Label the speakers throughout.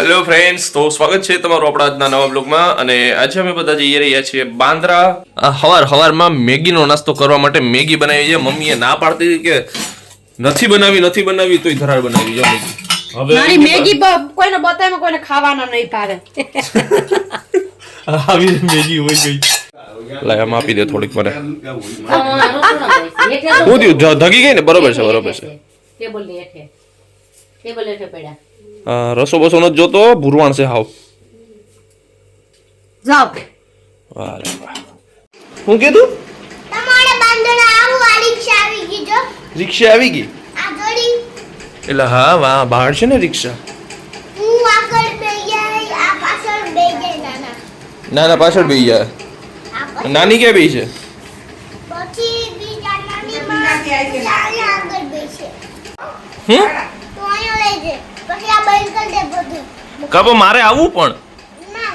Speaker 1: Hello friends તો સ્વાગત છે તમારું આપણા આજના નવા બ્લોગમાં. અને આજે અમે બધા જઈ રહ્યા છીએ બાંદ્રા. હવાર હવારમાં મેગીનો નાસ્તો કરવા માટે મેગી બનાવી છે. મમ્મીએ ના પાડતી કે નથી બનાવી નથી બનાવી તોય ધરાર બનાવી જો મેગી
Speaker 2: મારી મેગી કોઈને બતાવે કોઈને ખાવાના નહીં ભાવે.
Speaker 1: આવી મેગી હોય ગઈ. લાય આમ આપી દે થોડીક મને. હું થયું? ધગી ગઈ ને? બરોબર છે બરોબર છે.
Speaker 2: ટેબલ ટેબલ પડ્યા.
Speaker 1: રસો બસો નથી જોતો ભૂરવાણ છે હાવ.
Speaker 2: જાવ
Speaker 1: વાહ હું કીધું?
Speaker 3: તમારે બાંધણા આવું આ રિક્ષા આવી ગઈ જો.
Speaker 1: રિક્ષા આવી ગઈ?
Speaker 3: આ જોડી.
Speaker 1: એટલે હા વાહ બહાર છે ને રિક્ષા.
Speaker 3: હું આગળ બેહી જાય આ પાછળ બેહી જાય નાના.
Speaker 1: નાના પાછળ બેસી જાય. નાની ક્યાં બેસી છે?
Speaker 3: પછી બીજા નાની માં આગળ
Speaker 1: હમ
Speaker 3: તો અહીંયા બંધ કરી દે બધું.
Speaker 1: કાપો મારે આવવું પણ?
Speaker 3: ના.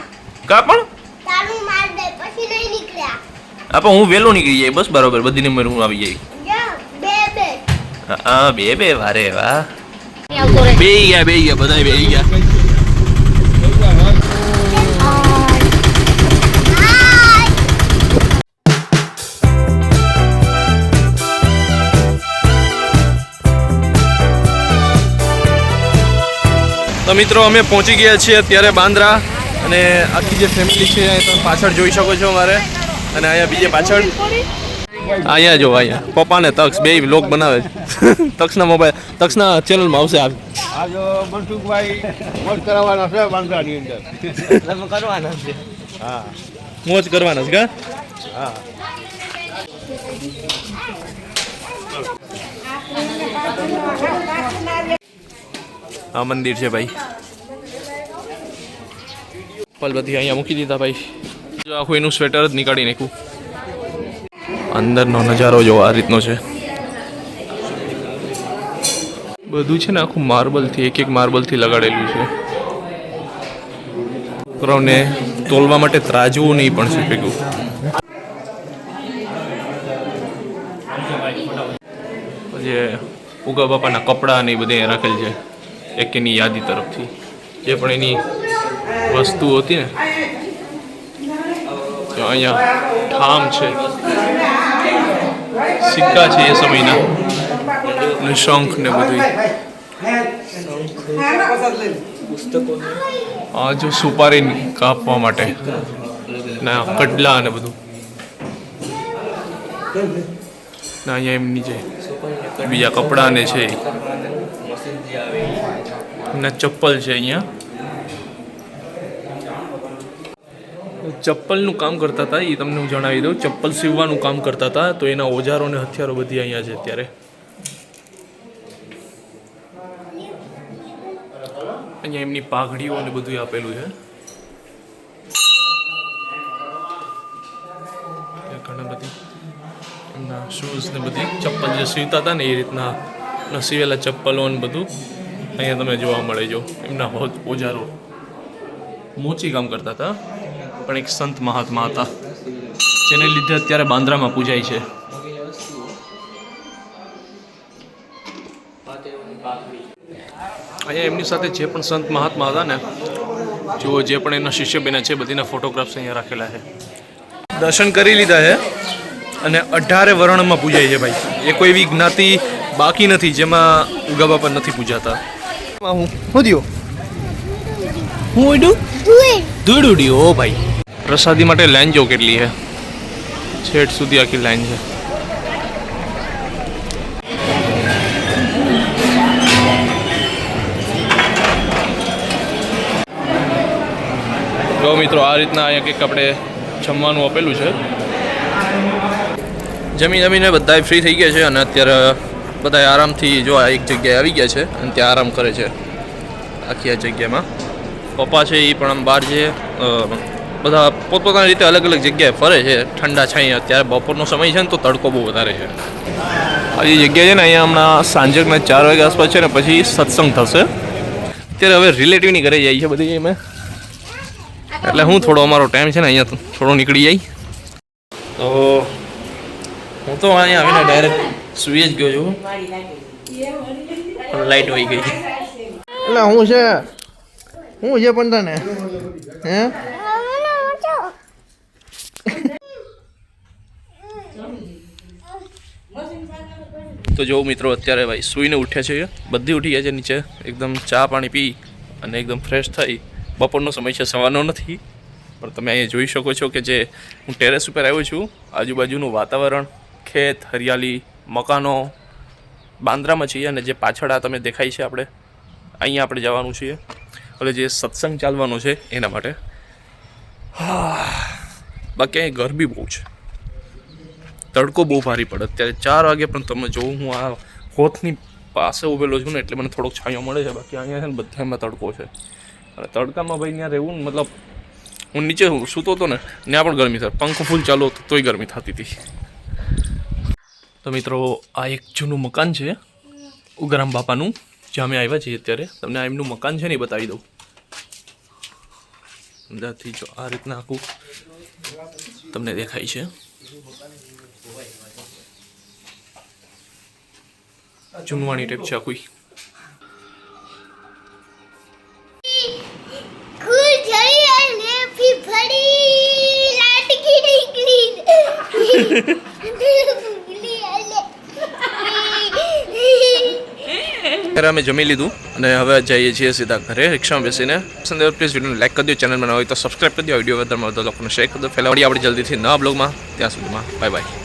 Speaker 1: કા પણ?
Speaker 3: તારું માર દે પછી નહીં નીકળ્યા.
Speaker 1: આપો હું વેલો નીકળી જાય બસ બરોબર બધી નંબર હું આવી જાય.
Speaker 3: બે બે.
Speaker 1: હા બે બે વારે વાહ. બે ગયા બે ગયા બધા બે ગયા. તો મિત્રો અમે પહોંચી ગયા છીએ અત્યારે બાંદ્રા અને આખી જે ફેમિલી છે એ તમે પાછળ જોઈ શકો છો અમારે. અને અહીંયા બીજે પાછળ. અહીંયા જો અહીંયા. પપ્પા ને તક્ષ બે લોક બનાવે છે. તક્ષના મોબાઈલ તક્ષના ચેનલમાં આવશે આ.
Speaker 4: આજો મનસુખભાઈ મોજ કરાવવાના છે બાંદ્રાની અંદર.
Speaker 1: કરવાના છે.
Speaker 4: હા.
Speaker 1: મોજ કરવાના છે
Speaker 4: હા.
Speaker 1: આ મંદિર છે ભાઈ. પલબત્તી અહીંયા મૂકી દીધા ભાઈ. જો આખું એનું સ્વેટર જ નીકાળી નાખ્યું અંદરનો નજારો જો આ રીતનો છે. બધું છે ને આખું માર્બલથી એક એક માર્બલથી લગાડેલું છે. છોકરાઓને તોલવા માટે ત્રાજવું નહીં પણ છે ભેગું. પછી ઉગા બાપાના કપડાં ને એ બધે રાખેલ છે. એક એની યાદી તરફથી. જે પણ એની વસ્તુ હતી ને અહીંયા ઠામ છે. સિક્કા છે એ સમયના. ને શંખ ને બધું આ જો સુપારી કાપવા માટે. ના કડલા ને બધું. ના અહીંયા એમની છે બીજા કપડાને છે એમના ચપ્પલ છે અહીંયા. ચપ્પલનું કામ કરતા હતા, એ તમને હું જણાવી દઉં. ચપ્પલ સીવવાનું કામ કરતા હતા, તો એના ઓજારો ને હથિયારો બધી અહીંયા છે અત્યારે. અહીંયા એમની પાઘડીઓ ને બધું આપેલું છે. ઘણા બધી એમના શૂઝ ને બધી ચપ્પલ જે સીવતા હતા ને, એ રીતના નસીવેલા સીવેલા ચપ્પલો ને બધું. અહીંયા તમે જોવા મળે જો એમના ઓજારો મોચી કામ કરતા હતા, પણ એક સંત મહાત્મા હતા, જેને લીધે અત્યારે બાંદ્રામાં પૂજાય છે. અહીંયા એમની સાથે જે પણ સંત મહાત્મા હતા ને, જુઓ જે પણ એના શિષ્ય બન્યા છે, બધીના ફોટોગ્રાફ્સ અહીંયા રાખેલા છે. દર્શન કરી લીધા છે અને અઢારે વર્ણમાં પૂજાય છે ભાઈ. એ કોઈ એવી જ્ઞાતિ બાકી નથી જેમાં ઉગા બાપા નથી પૂજાતા. હું? હું દ્યો? હું ઉડ્યું ધૂળ ઉડ્યું ઓ ભાઈ. પ્રસાદી માટે લાઈન જો કેટલી છે? છેટ સુધી આખી લાઈન છે. જો મિત્રો આ રીતના અહીંયા કંઈક આપણે જમવાનું આપેલું છે. જમી જમીને બધા ફ્રી થઈ ગયા છે અને અત્યારે બધા આરામથી જો આ એક જગ્યાએ આવી ગયા છે અને ત્યાં આરામ કરે છે આખી આ જગ્યામાં. પપ્પા છે એ પણ આમ બહાર છે. બધા પોતપોતાની રીતે અલગ અલગ જગ્યાએ ફરે છે. ઠંડા છાંય અત્યારે બપોરનો સમય છે ને તો તડકો બહુ વધારે છે. આ જે જગ્યા છે ને અહીંયા હમણાં સાંજકના ચાર વાગે આસપાસ છે ને પછી સત્સંગ થશે. અત્યારે હવે રિલેટિવની ઘરે જાય છે બધી અમે. એટલે હું થોડો અમારો ટાઈમ છે ને અહીંયા થોડો નીકળી જાય. તો હું તો અહીંયા આવીને ડાયરેક્ટ સુઈ જ ગયો છું પણ લાઈટ હોઈ ગઈ
Speaker 4: એટલે હું છે?
Speaker 1: હું છે પણ તને? હે? તો જો મિત્રો અત્યારે ભાઈ સૂઈને ઉઠ્યા છે બધી ઉઠી ગયા છે નીચે. એકદમ ચા પાણી પી અને એકદમ ફ્રેશ થઈ. બપોરનો સમય છે સવારનો નથી. પણ તમે અહીંયા જોઈ શકો છો કે જે હું ટેરેસ ઉપર આવ્યો છું આજુબાજુનું વાતાવરણ ખેત હરિયાળી મકાનો બાંદ્રામાં છીએ અને જે પાછળ આ તમે દેખાય છે આપણે, અહીંયા આપણે જવાનું છીએ. એટલે જે સત્સંગ ચાલવાનો છે એના માટે. બાકી અહીં ગરમી બહુ છે. તડકો બહુ ભારી પડે. અત્યારે ચાર વાગે પણ તમે જો હું આ હોથની પાસે ઉભેલો છું ને એટલે મને થોડોક છાંયો મળે છે. બાકી અહીંયા છે ને બધામાં તડકો છે. અને તડકામાં ભાઈ ત્યાં રહેવું મતલબ હું નીચે સૂતો હતો ને, ત્યાં પણ ગરમી થાય. પંખો ફૂલ ચાલુ હતો, તોય ગરમી થતી હતી. તો મિત્રો, આ એક જૂનું મકાન છે, ઉગરામ બાપાનું. જ્યાં અમે આવ્યા છીએ અત્યારે. તમને આ એમનું મકાન છે ને એ બતાવી દઉં. અંદરથી જો આ રીતના આખું તમને દેખાય છે. ચૂનવાણી ટાઈપ છે આખું.
Speaker 3: ખુલ જઈ અને ફીફડી લાટકી નીકળી ભૂલી આલે
Speaker 1: ત્યારે અમે જમી લીધું અને હવે જઈએ છીએ સીધા ઘરે, રિક્ષામાં બેસીને. પસંદ પ્લીઝ વિડીયોને લાઈક કરી દો ચેનલ બનાવો હોય તો સબસ્ક્રાઈબ કરી દો. વીડિયો વધારે વધુ લોકોને શેર કરી દો. ફેલાવડી આપણે જલ્દીથી નવા બ્લોગમાં ત્યાં સુધીમાં. Bye bye